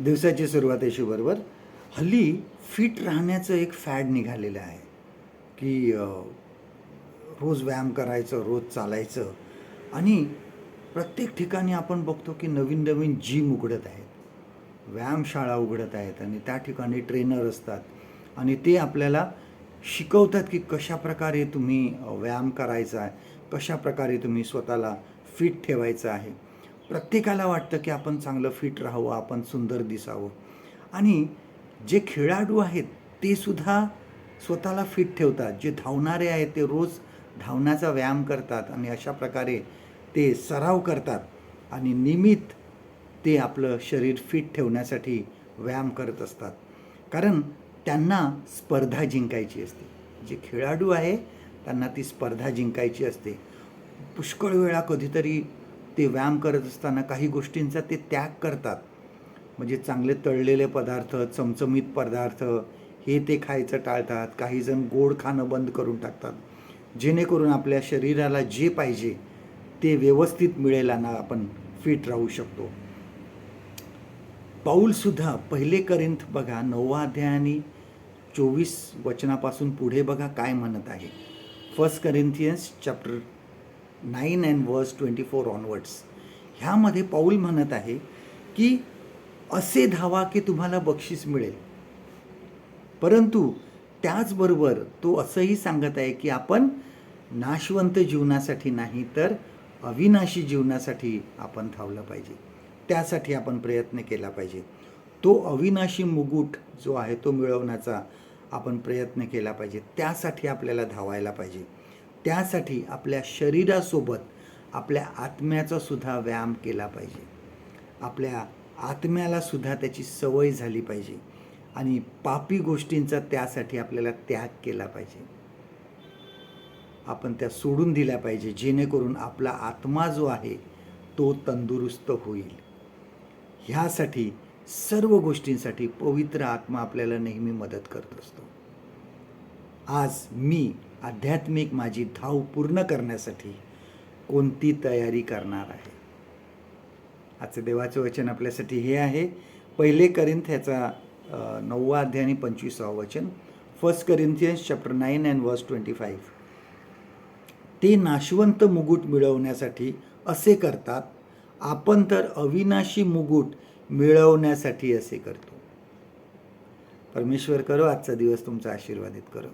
दिवसाची सुरुवात आहे बरोबर हल्ली फिट राहण्याचं एक फॅड निघालेलं आहे की रोज व्यायाम करायचं रोज चालायचं. आणि प्रत्येक ठिकाणी आपण बघतो की नवीन नवीन जिम उघडत आहेत. व्यायामशाळा उघडत आहेत आणि त्या ठिकाणी ट्रेनर असतात. आणि ते आपल्याला शिकवतात की कशा प्रकारे तुम्ही व्यायाम करायचा आहे कशा प्रकारे तुम्ही स्वतःला फिट ठेवायचं आहे. प्रत्येकाला वाटतं की आपण चांगलं फिट राहावं आपण सुंदर दिसावं. आणि जे खेळाडू आहेत ते सुद्धा स्वतःला फिट ठेवतात. जे धावणारे आहेत ते रोज धावण्याचा व्यायाम करतात आणि अशा प्रकारे ते सराव करतात आणि नियमित ते आपलं शरीर फिट ठेवण्यासाठी व्यायाम करत असतात. कारण त्यांना स्पर्धा जिंकायची असते. जे खेळाडू आहे त्यांना ती स्पर्धा जिंकायची असते. पुष्कळ वेळा कधीतरी ते व्यायाम करत असताना काही गोष्टींचा ते त्याग करतात. म्हणजे चांगले तळलेले पदार्थ चमचमीत पदार्थ हे ते खायचं टाळतात. काही जण गोड खाणं बंद करून टाकतात. जेणेकरून आपल्या शरीराला जे पाहिजे ते व्यवस्थित मिळेल आणि आपण फिट राहू शकतो. पाऊलसुद्धा पहिले करिंथ बघा नववा अध्यायाने चोवीस वचनापासून पुढे बघा काय म्हणत आहे. First Corinthians chapter nine and verse twenty four onwards ह्यामध्ये पाऊल म्हणत आहे की असे धावा की तुम्हाला बक्षीस मिळेल. परंतु त्याचबरोबर तो असंही सांगत आहे की आपण नाशवंत जीवनासाठी नाही तर अविनाशी जीवनासाठी आपण धावलं पाहिजे. त्यासाठी आपण प्रयत्न केला पाहिजे. तो अविनाशी मुकुट जो आहे तो मिळवण्याचा आपण प्रयत्न केला पाहिजे. त्यासाठी आपल्याला धावायला पाहिजे. त्यासाठी आपल्या शरीरासोबत आपल्या आत्म्याचा सुद्धा व्यायाम केला पाहिजे. आपल्या आत्म्याला सुद्धा त्याची सवय झाली पाहिजे आणि पापी गोष्टींचा त्यासाठी आपल्याला त्याग केला पाहिजे. आपण त्या सोडून दिल्या पाहिजे जेणेकरून आपला आत्मा जो आहे तो तंदुरुस्त होईल. ह्यासाठी सर्व गोष्टींसाठी पवित्र आत्मा आपल्याला नेहमी मदत करत असतो. आज मी आध्यात्मिक माझी धाव पूर्ण करण्यासाठी कोणती तयारी करणार आहे? आजचं देवाचं वचन आपल्यासाठी हे आहे. पहिले करिंथ ह्याचा नववा अध्याय आणि पंचवीसावं वचन. First Corinthians chapter nine and verse twenty five ते नाशवंत मुगुट मिळवण्यासाठी असे करतात. आपण तर अविनाशी मुगुट मिळवण्यासाठी असे करतो. परमेश्वर करो आजचा दिवस तुमचा आशीर्वादित करो.